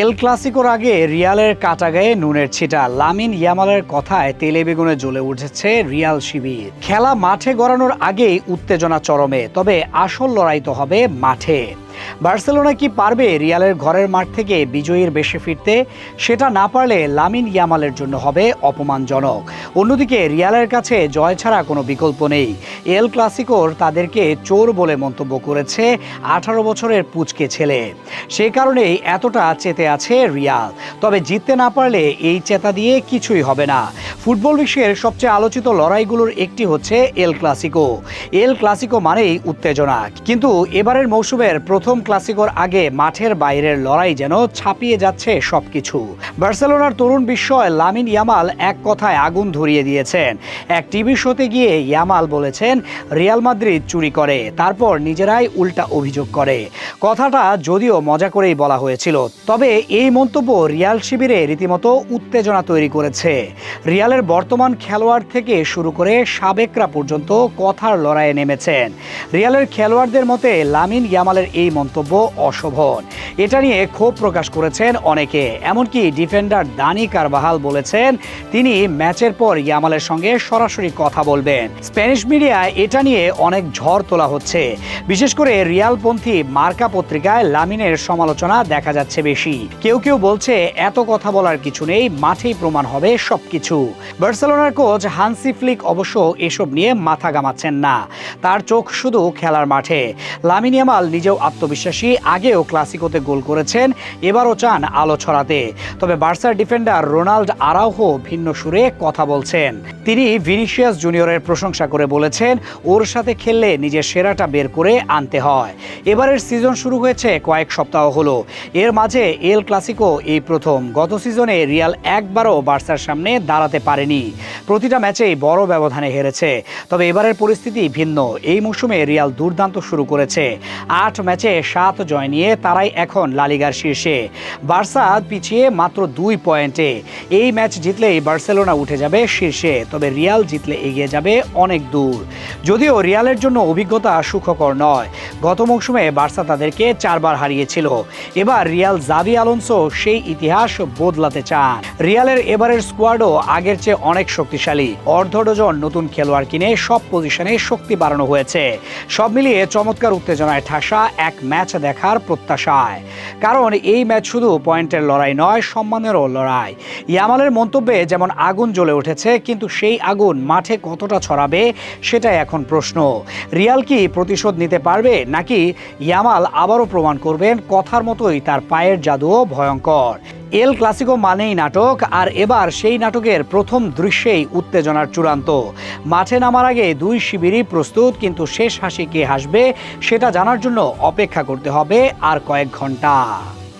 এল ক্লাসিকোর আগে রিয়ালের কাটাগায়ে নুনের ছিটা। লামিন ইয়ামালের কথায় তেলে বেগুনে জ্বলে উঠেছে রিয়াল শিবির। খেলা মাঠে গড়ানোর আগেই উত্তেজনা চরমে, তবে আসল লড়াই তো হবে মাঠে। বার্সেলোনা কি পারবে রিয়ালের ঘরের মাঠ থেকে বিজয়ীর বেশে ফিরতে? সেটা না পারলে লামিন ইয়ামালের জন্য হবে অপমানজনক। অন্যদিকে রিয়ালের কাছে জয় ছাড়া কোনো বিকল্প নেই। এল ক্লাসিকোর তাদেরকে চোর বলে মন্তব্য করেছে আঠারো বছরের পুচকে ছেলে। সেই কারণেই এতটা চেতে আছে রিয়াল। তবে জিততে না পারলে এই চেতা দিয়ে কিছুই হবে না। ফুটবল বিশ্বের সবচেয়ে আলোচিত লড়াইগুলোর একটি হচ্ছে এল ক্লাসিকো। এল ক্লাসিকো মানেই উত্তেজনা। কিন্তু এবারের মৌসুমের প্রথম ক্লাসিকোর আগে মাঠের বাইরের লড়াই যেন ছাপিয়ে যাচ্ছে সবকিছু। বার্সেলোনার তরুণ বিস্ময় লামিন ইয়ামাল এক কথায় আগুন ধরিয়ে দিয়েছেন। এক টিভি শোতে গিয়ে ইয়ামাল বলেছেন, রিয়াল মাদ্রিদ চুরি করে, তারপর নিজেরাই উল্টা অভিযোগ করে। কথাটা যদিও মজা করেই বলা হয়েছিল, তবে এই মন্তব্য রিয়াল শিবিরে রীতিমতো উত্তেজনা তৈরি করেছে। রিয়ালের বর্তমান খেলোয়াড় থেকে শুরু করে সাবেকরা পর্যন্ত কথার লড়াইয়ে নেমেছেন। রিয়ালের খেলোয়াড়দের মতে লামিন ইয়ামালের এই মন্তব্য অশোভন। এটা নিয়ে ক্ষোভ প্রকাশ করেছেন অনেকে, এমনকি ডিফেন্ডার দানি কারবাহাল বলেছেন, তিনি ম্যাচের পর ইয়ামালের সঙ্গে সরাসরি কথা বলবেন। স্প্যানিশ মিডিয়ায় এটা নিয়ে অনেক ঝড় তোলা হচ্ছে। বিশেষ করে রিয়ালপন্থী মার্কা পত্রিকায় লামিনের সমালোচনা দেখা যাচ্ছে বেশি। কেউ কেউ বলছে, এত কথা বলার কিছু নেই, মাঠেই প্রমাণ হবে সবকিছু। বার্সেলোনার কোচ হানসি ফ্লিক অবশ্য এসব নিয়ে মাথা গামাচ্ছেন না। তার চোখ শুধু খেলার মাঠে। লামিন ইয়ামাল নিজেও আত্মবিশ্বাসী, আগেও ক্লাসিকোতে গোল করেছেন, এবারও চান আলো ছড়াতে। তবে বার্সার ডিফেন্ডার রোনাল্ড আরাউহো ভিন্ন সুরে কথা বলছেন। তিনি ভিনিসিয়াস জুনিয়রের প্রশংসা করে বলেছেন, ওর সাথে খেললে নিজের সেরাটা বের করে আনতে হয়। এবারের সিজন শুরু হয়েছে, কয়েক সপ্তাহ হলো। এর মাঝে এল ক্লাসিকো এই প্রথম। গত সিজনে রিয়াল একবারও বার্সার সামনে দাঁড়াতে পারেনি। প্রতিটা ম্যাচেই বড় ব্যবধানে হেরেছে। তবে এবারের পরিস্থিতি ভিন্ন। এই মৌসুমে রিয়াল দুর্দান্ত শুরু করেছে। আট ম্যাচে সাত জয় নিয়ে তারাই এখন লালিগার শীর্ষে। বার্সা পিছিয়ে মাত্র দুই পয়েন্টে। এই ম্যাচ জিতলেই বার্সেলোনা উঠে যাবে শীর্ষে, তবে রিয়াল জিতলে এগিয়ে যাবে অনেক দূর। যদিও রিয়ালের জন্য অভিজ্ঞতা সুখকর নয়। গত মৌসুমে বার্সা তাদেরকে চারবার হারিয়েছিল। এবার রিয়াল জাভি আলোনসো সেই ইতিহাস বদলাতে চান। রিয়ালের এবারের স্কোয়াডও আগের চেয়ে অনেক শক্তিশালী। অর্ধ ডজন নতুন খেলোয়াড় কিনে সব পজিশনে শক্তি বাড়ানো হয়েছে। সব মিলিয়ে চমৎকার উত্তেজনায় ঠাসা এক ম্যাচ দেখার প্রত্যাশায়। কারণ এই ম্যাচ শুধু পয়েন্টের লড়াই নয়, সম্মানেরও লড়াই। ইয়ামালের মন্তব্যে যেমন আগুন জ্বলে উঠেছে, কিন্তু সেই আগুন মাঠে কতটা ছড়াবে সেটাই এখন প্রশ্ন। রিয়াল কি প্রতিশোধ নিতে পারবে, নাকি ইয়ামাল আবারও প্রমাণ করবেন কথার মতোই তার পায়ের জাদুও ভয়ঙ্কর। এল ক্লাসিকো মানেই নাটক, আর এবার সেই নাটকের প্রথম দৃশ্যেই উত্তেজনার চূড়ান্ত। মাঠে নামার আগে দুই শিবিরই প্রস্তুত, কিন্তু শেষ হাসি কে হাসবে, সেটা জানার জন্য অপেক্ষা করতে হবে আর কয়েক ঘণ্টা।